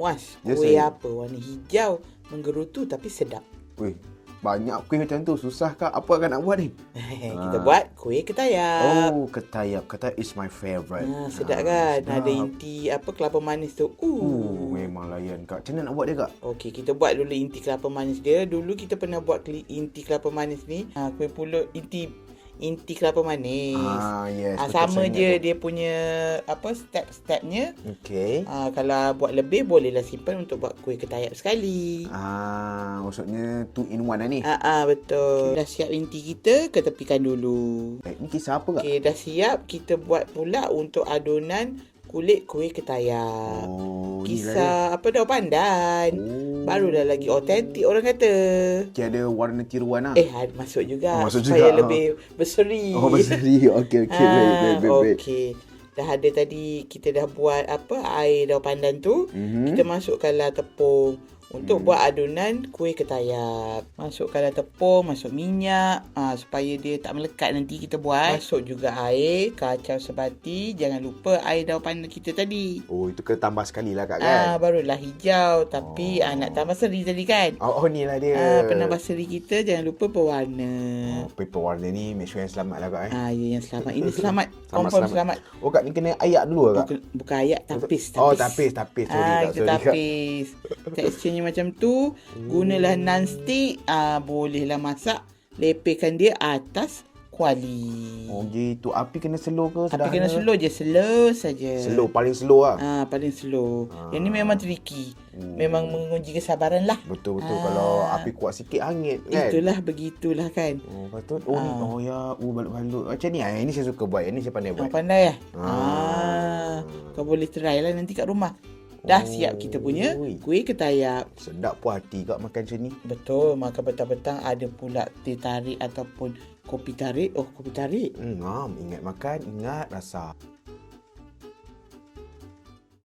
Muas, Ya, kuih saya. apa warna hijau menggerutu tapi sedap. Weh, banyak kuih macam tu. Susah kak? Apa akan nak buat ni? Kita buat kuih ketayap. Oh, ketayap. Ketayap is my favourite. Ha, sedap Ah, kan? sedap. Ada inti apa kelapa manis tu. Uh, Uh. memang layan kak. Macam mana nak buat dia kak? Okey, kita buat dulu inti kelapa manis dia. Dulu kita pernah buat inti kelapa manis ni. Ha, kuih pulut inti inti kelapa manis. Ah, yes. Ah, sama je tu. dia punya apa step-stepnya. Okay. Ah, kalau buat lebih bolehlah simpan untuk buat kuih ketayap sekali. Ah, maksudnya two in one lah ni. Ah, ah betul. Dah siap inti kita, ketepikan dulu. Eh, ni kisah apa kak? Okey, dah siap. Kita buat pula untuk adonan kulit kuih ketayap. Oh. Kisah apa daun pandan. Oh. Barulah lagi otentik orang kata. Okay, ada warna tiruan lah. Eh, ada masuk juga. Oh, masuk supaya juga, lebih berseri. Oh, berseri. Okey, okey. Ah, Baik, baik, baik, baik. Okey. Dah ada tadi kita dah buat apa air daun pandan tu. Mhm. Kita masukkanlah tepung untuk Hmm. buat adonan kuih ketayap. Masukkanlah tepung, masuk minyak ah, supaya dia tak melekat nanti kita buat. Masuk juga air, kacau sebati. Jangan lupa air daun pandan kita tadi. Oh, itu kena tambah sekali lah kak Ah, kan? barulah hijau tapi Oh. ah, nak tambah seri tadi kan. Oh, oh ni lah dia. Ah, penambah seri kita jangan lupa pewarna. Oh, paper warna ni make sure yang selamat lah kak eh. Ah, ya yang selamat. Ini selamat. Selamat, Confirm selamat. selamat. Oh kak ni kena ayak dulu lah kak? Bukan, bukan ayak, tapis. Oh, tapis, tapis. Sorry ah, kak, kita sorry kak. tapis. Teksturnya macam tu. Gunalah non-stick. Ah, bolehlah masak. Lepehkan dia atas kuali. Oh gitu. Api kena slow ke? Sederhana kena ke? slow je. Slow saja. Slow, paling slow lah. Ah, paling slow. Ah. Yang ni memang tricky. Hmm. Memang menguji kesabaran lah. Betul-betul. Ah. Kalau api kuat sikit, hangit kan? Itulah begitulah kan. Oh, patut. Oh, ni. Ah. Oh, ya. Oh, balut-balut. Macam ni. Ah, ini saya suka buat. Ini saya pandai buat. pandai lah. Ah. Ah. Kau boleh try lah nanti kat rumah. Dah siap kita punya kuih ketayap. Sedap puas hati kak makan macam ni. Betul, maka petang-petang ada pula teh tarik ataupun kopi tarik. Oh, kopi tarik. Hmm, ngam. ingat makan, ingat rasa.